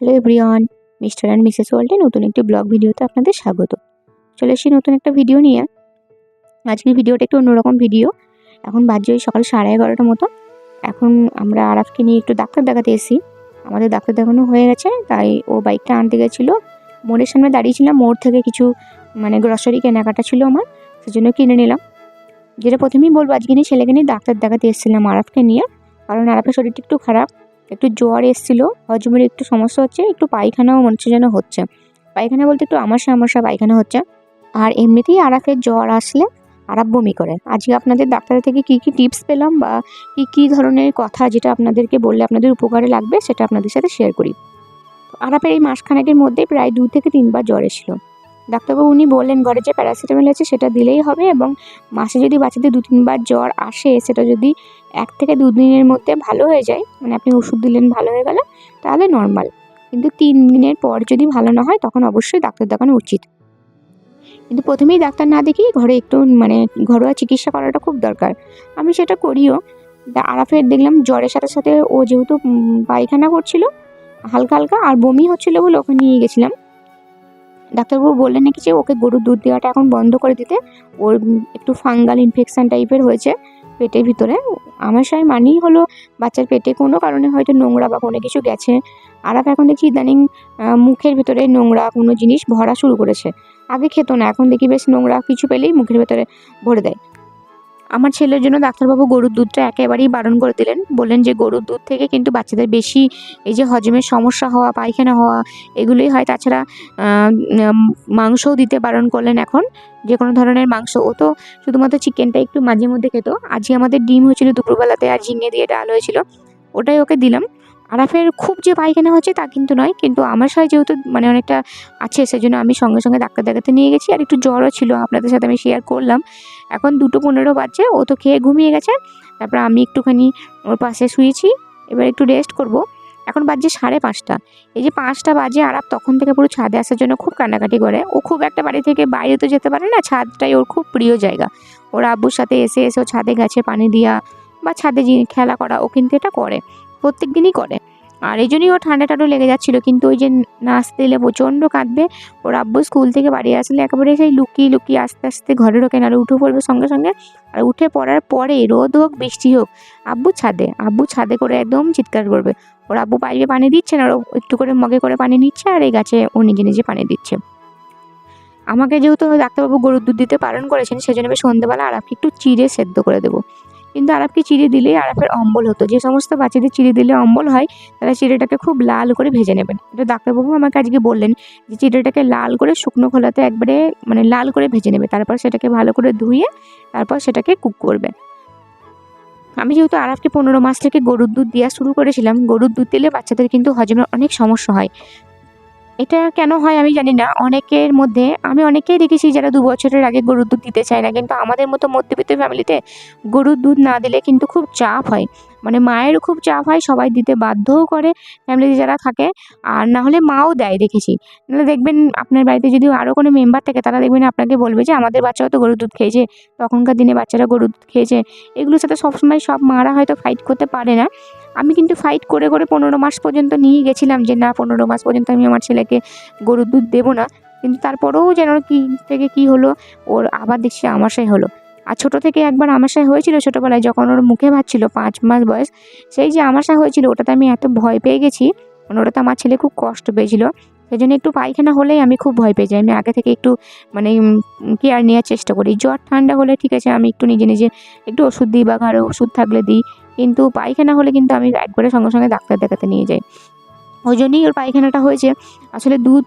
Hello everyone, mister and missus ওয়ার্ল্ডে নতুন একটি ব্লগ ভিডিওতে আপনাদের স্বাগত। চলে এসেছি নতুন একটা ভিডিও নিয়ে। আজকের ভিডিওটা একটু অন্যরকম ভিডিও। এখন বাজে সকাল সাড়ে এগারোটার মতো। এখন আমরা আরাফকে নিয়ে একটু ডাক্তার দেখাতে এসেছি। আমাদের ডাক্তার দেখানো হয়ে গেছে, তাই ও বাইকটা আনতে গেছিল। মোড়ের সামনে দাঁড়িয়েছিলাম, মোড় থেকে কিছু মানে গ্রসারি কেনাকাটা ছিল আমার, সেজন্য কিনে নিলাম। যেটা প্রথমেই বলব, আজকে নিয়ে ছেলেকে নিয়ে ডাক্তার দেখাতে এসেছিলাম আরাফকে নিয়ে। কারণ আরাফের শরীরটা একটু খারাপ। একটু জ্বর এসেছিল, হজমের একটু সমস্যা হচ্ছে, একটু পায়খানাও মনে হচ্ছে যেন হচ্ছে। পায়খানা বলতে একটু আমাশা আমাশা পায়খানা হচ্ছে। আর এমনিতেই আরাফের জ্বর আসলে আরাফ বমি করে। আজকে আপনাদের ডাক্তার থেকে কি কি টিপস পেলাম বা কি কি ধরনের কথা যেটা আপনাদেরকে বললে আপনাদের উপকারে লাগবে সেটা আপনাদের সাথে শেয়ার করি। আরাপের এই মাসখানেকের মধ্যে প্রায় দু থেকে তিনবার জ্বর এসেছিল। ডাক্তারবাবু উনি বললেন, ঘরে যে প্যারাসিটামল আছে সেটা দিলেই হবে এবং মাসে যদি বাচ্চাদের দু তিনবার জ্বর আসে, সেটা যদি এক থেকে দু দিনের মধ্যে ভালো হয়ে যায় মানে আপনি ওষুধ দিলেন ভালো হয়ে গেল, তাহলে নর্মাল কিন্তু তিন দিনের পর যদি ভালো না হয়, তখন অবশ্যই ডাক্তার দেখানো উচিত। কিন্তু প্রথমেই ডাক্তার না দেখিয়ে ঘরে একটু মানে ঘরোয়া চিকিৎসা করাটা খুব দরকার। আমি সেটা করিও। আরাফের দেখলাম জ্বরের সাথে সাথে ও যেহেতু পায়খানা করছিল, হালকা হালকা আর বমি হচ্ছিল বলে ওকে নিয়ে গেছিলাম। ডাক্তারবাবু বললেন নাকি যে ওকে গরুর দুধ দেওয়াটা এখন বন্ধ করে দিতে। ওর একটু ফাঙ্গাল ইনফেকশান টাইপের হয়েছে পেটের ভিতরে। সাথে মানেই হলো বাচ্চার পেটে কোনো কারণে হয়তো নোংরা বা কোনো কিছু গেছে। আরাফ এখন দেখি ইদানিং মুখের ভিতরে নোংরা কোনো জিনিস ভরা শুরু করেছে। আগে খেতো না, এখন দেখি বেশ নোংরা কিছু পেলেই মুখের ভেতরে ভরে দেয়। আমার ছেলের জন্য ডাক্তারবাবু গরুর দুধটা একেবারেই বারণ করে দিলেন। বললেন যে, গরুর দুধ থেকে কিন্তু বাচ্চাদের বেশি এই যে হজমের সমস্যা হওয়া, পায়খানা হওয়া, এগুলোই হয়। তাছাড়া মাংসও দিতে বারণ করলেন এখন, যে কোনো ধরনের মাংস। ও তো শুধুমাত্র চিকেনটা একটু মাঝে মধ্যে খেত। আজকে আমাদের ডিম হয়েছিল দুপুরবেলাতে আর ঝিঙে দিয়ে ডাল হয়েছিল। ওটাই ওকে দিলাম। আরাফের খুব যে পায়খানা হচ্ছে তা কিন্তু নয়, কিন্তু আমার সাথে যেহেতু মানে অনেকটা আছে, সেজন্য আমি সঙ্গে সঙ্গে ডাক্তার দেখাতে নিয়ে গেছি। আর একটু জ্বরও ছিল, আপনাদের সাথে আমি শেয়ার করলাম। এখন দুটো পনেরো বাজছে, ও তো খেয়ে ঘুমিয়ে গেছে। তারপর আমি একটুখানি ওর পাশে শুয়েছি, এবার একটু রেস্ট করব। এখন বাজছে সাড়ে পাঁচটা। এই যে পাঁচটা বাজে আরাপ তখন থেকে পুরো ছাদে আসার জন্য খুব কান্নাকাটি করে। ও খুব একটা বাড়ি থেকে বাইরে তো যেতে পারে না, ছাদটাই ওর খুব প্রিয় জায়গা। ওর আব্বুর সাথে এসে এসে ও ছাদে গাছে পানি দেওয়া বা ছাদে খেলা করা, ও কিন্তু এটা করে। প্রত্যেক দিনই করে। আর এই জন্যই ও ঠান্ডা টান্ডা লেগে যাচ্ছিল। কিন্তু ওই যে নাচতে এলে প্রচণ্ড কাঁদবে। ওর আব্বু স্কুল থেকে বাড়ি আসলে একেবারে সেই লুকিয়ে লুকিয়ে আস্তে আস্তে ঘরে ঢোকেন আর উঠে পড়বে সঙ্গে সঙ্গে। আর উঠে পড়ার পরে রোদ হোক, বৃষ্টি হোক, আব্বু ছাদে আব্বু ছাদে করে একদম চিৎকার করবে। ওর আব্বু পাইপে পানি দিচ্ছে না একটু করে মগে করে পানি নিচ্ছে, আর এই গাছে ও নিজে নিজে পানি দিচ্ছে। আমাকে যেহেতু ডাক্তারবাবু গরুর দুধ দিতে পালন করেছেন, সেজন্য আমি সন্ধ্যেবেলা আরাফকে একটু চিড়ে সেদ্ধ করে দেবো। কিন্তু আরাফকে চিড়ে দিলে আরাফের অম্বল হতো। যে সমস্ত বাচ্চাদের চিড়ে দিলে অম্বল হয়, তারা চিড়েটাকে খুব লাল করে ভেজে নেবেন। এটা ডাক্তারবাবু আমাকে আজকে বললেন যে চিড়েটাকে লাল করে শুকনো খোলাতে একবারে মানে লাল করে ভেজে নেবে, তারপর সেটাকে ভালো করে ধুয়ে তারপর সেটাকে কুক করবে আমি যেহেতু আরাফকে পনেরো মাস থেকে গরুর দুধ দেওয়া শুরু করেছিলাম, গরুর দুধ দিলে বাচ্চাদের কিন্তু হজমের অনেক সমস্যা হয়। এটা কেন হয় আমি জানি না। অনেকের মধ্যে, আমি অনেকেই দেখেছি যারা দু বছরের আগে গরুর দুধ দিতে চায় না। কিন্তু আমাদের মতো মধ্যবিত্ত ফ্যামিলিতে গরুর দুধ না দিলে কিন্তু খুব চাপ হয়। মানে মায়ের খুব চাপ হয়, সবাই দিতে বাধ্যও করে ফ্যামিলিতে যারা থাকে। আর না হলে মাও দেয়, দেখেছি। নাহলে দেখবেন আপনার বাড়িতে যদি আরও কোনো মেম্বার থাকে, তারা দেখবেন আপনাকে বলবে যে, আমাদের বাচ্চাও তো গরুর দুধ খেয়েছে। তখনকার দিনে বাচ্চারা গরুর দুধ খেয়েছে। এগুলোর সাথে সবসময় সব মারা হয়তো ফাইট করতে পারে না। আমি কিন্তু ফাইট করে করে পনেরো মাস পর্যন্ত নিয়ে গেছিলাম যে, না, পনেরো মাস পর্যন্ত আমি আমার ছেলেকে গরুর দুধ দেবো না। কিন্তু তারপরেও যেন কি, থেকে কি হলো, ওর আবার দেখছি আমাশাই হলো। আর ছোটো থেকে একবার আমাশাই হয়েছিল ছোটোবেলায় যখন ওর মুখে ভাত ছিল, পাঁচ মাস বয়স, সেই যে আমাশা হয়েছিল ওটাতে আমি এত ভয় পেয়ে গেছি মানে ওটাতে আমার ছেলে খুব কষ্ট পেয়েছিল। সেই জন্য একটু পায়খানা হলেই আমি খুব ভয় পেয়ে যাই। আমি আগে থেকে একটু মানে কেয়ার নেওয়ার চেষ্টা করি। জ্বর, ঠান্ডা হলে ঠিক আছে, আমি একটু নিজে নিজে একটু ওষুধ দিই বা ঘরে ওষুধ থাকলে দিই। কিন্তু পায়খানা হলে কিন্তু আমি একবারে সঙ্গে সঙ্গে ডাক্তার দেখাতে নিয়ে যাই। ওই জন্যই ওর পায়খানাটা হয়েছে। আসলে দুধ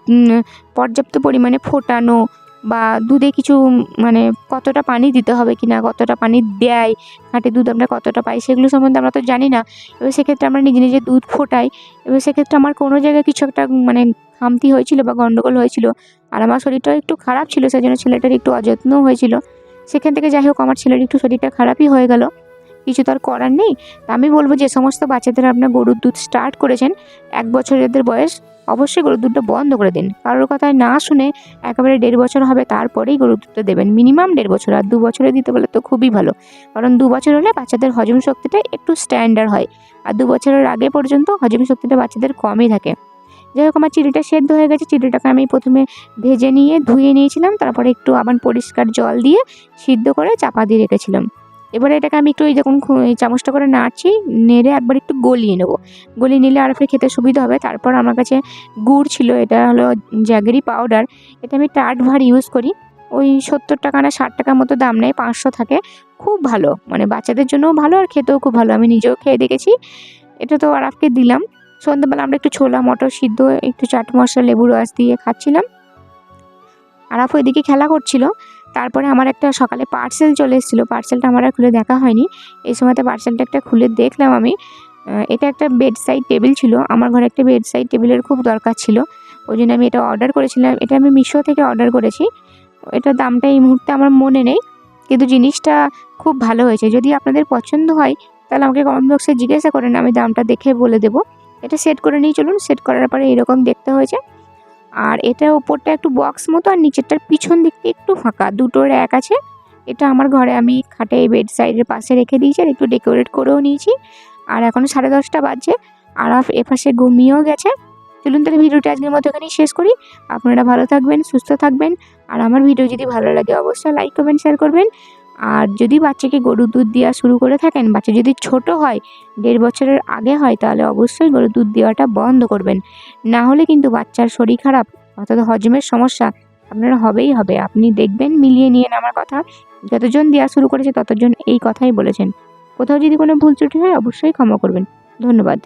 পর্যাপ্ত পরিমাণে ফোটানো বা দুধে কিছু মানে কতটা পানি দিতে হবে কি না কতটা পানি দেয়, খাঁটি দুধ আমরা কতটা পাই, সেগুলো সম্বন্ধে আমরা তো জানি না। এবার সেক্ষেত্রে আমরা নিজে নিজে দুধ ফোটাই। এবার সেক্ষেত্রে আমার কোনো জায়গায় কিছু একটা মানে খামতি হয়েছিল বা গণ্ডগোল হয়েছিল আর আমার শরীরটাও একটু খারাপ ছিল সেই জন্য ছেলেটার একটু অযত্নও হয়েছিল। সেখান থেকে যাই হোক, আমার ছেলের একটু শরীরটা খারাপই হয়ে গেল। কিছু তো আর করার নেই। আমি বলব যে, সমস্ত বাচ্চাদের আপনার গরুর দুধ স্টার্ট করেছেন। এক বছরের বয়স অবশ্যই গরুর দুধটা বন্ধ করে দিন। কারোর কথায় না শুনে একেবারে দেড় বছর হবে তারপরেই গরুর দুধটা দেবেন। মিনিমাম দেড় বছর আর দু বছরে দিতে বলে তো খুবই ভালো। কারণ দু বছর হলে বাচ্চাদের হজম শক্তিটা একটু স্ট্যান্ডার্ড হয়। আর দু বছরের আগে পর্যন্ত হজম শক্তিটা বাচ্চাদের কমই থাকে। যাই হোক, আমার চিড়িটা সেদ্ধ হয়ে গেছে। চিড়িটাকে আমি প্রথমে ভেজে নিয়ে ধুয়ে নিয়েছিলাম। তারপরে একটু আবার পরিষ্কার জল দিয়ে সিদ্ধ করে চাপা দিয়ে রেখেছিলাম। এবারে এটাকে আমি একটু এই যখন চামচটা করে নাড়ছি, নেড়ে একবার একটু গলিয়ে নেব। গলিয়ে নিলে আর খেতে সুবিধা হবে। তারপর আমার কাছে গুড় ছিল, এটা হলো জ্যাগেরি পাউডার। এটা আমি টাট ভার ইউজ করি। ওই সত্তর টাকা না ষাট টাকার মতো দাম নেয়, পাঁচশো থাকে। খুব ভালো মানে বাচ্চাদের জন্যও ভালো আর খেতেও খুব ভালো। আমি নিজেও খেয়ে দেখেছি। এটা তো আরাফকে দিলাম। সন্ধ্যাবেলা আমরা একটু ছোলা, মটর সিদ্ধ, একটু চাট মশলা লেবু রস দিয়ে খাচ্ছিলাম। আরাফ ওইদিকে খেলা করছিল। তারপরে আমার একটা সকালে পার্সেল চলে এসেছিল। পার্সেলটা আমার আর খুলে দেখা হয়নি। এই সময়তে পার্সেলটা একটা খুলে দেখলাম আমি। এটা একটা বেড সাইড টেবিল ছিল। আমার ঘরে একটা বেড সাইড টেবিলের খুব দরকার ছিল। ওই জন্য আমি এটা অর্ডার করেছিলাম। এটা আমি মিশো থেকে অর্ডার করেছি। এটা দামটা এই মুহূর্তে আমার মনে নেই। কিন্তু জিনিসটা খুব ভালো হয়েছে। যদি আপনাদের পছন্দ হয়, তাহলে আমাকে কমেন্ট বক্সে জিজ্ঞাসা করেন। আমি দামটা দেখে বলে দেবো। এটা সেট করে নিয়ে চলুন। সেট করার পরে এরকম দেখতে হয়েছে। আর এটা ওপরটা একটু বক্স মতো আর নিচেরটার পিছন দিকটা একটু ফাঁকা। দুটো র্যাক আছে। এটা আমার ঘরে আমি খাটে বেড সাইডের পাশে রেখে দিয়েছি আর একটু ডেকোরেট করেও নিয়েছি। আর এখন সাড়ে দশটা বাজছে। আরাফ এপাশে ঘুমিয়েও গেছে। চলুন তাহলে ভিডিওটা আজকের মতো এখানেই শেষ করি। আপনারা ভালো থাকবেন, সুস্থ থাকবেন। আর আমার ভিডিও যদি ভালো লাগে অবশ্যই লাইক কমেন্ট শেয়ার করবেন। আর যদি বাচ্চাকে গরুর দুধ দেওয়া শুরু করে থাকেন, বাচ্চা যদি ছোট হয়, দেড় বছরের আগে হয়, তাহলে অবশ্যই গরুর দুধ দেওয়াটা বন্ধ করবেন। না হলে কিন্তু বাচ্চার শরীর খারাপ, অর্থাৎ হজমের সমস্যা আপনার হবেই হবে। আপনি দেখবেন, মিলিয়ে নিয়ে আমার কথা। যতজন দেওয়া শুরু করেছে, ততজন এই কথাই বলেছেন। কোথাও যদি কোনো ভুল ত্রুটি হয়, অবশ্যই ক্ষমা করবেন। ধন্যবাদ।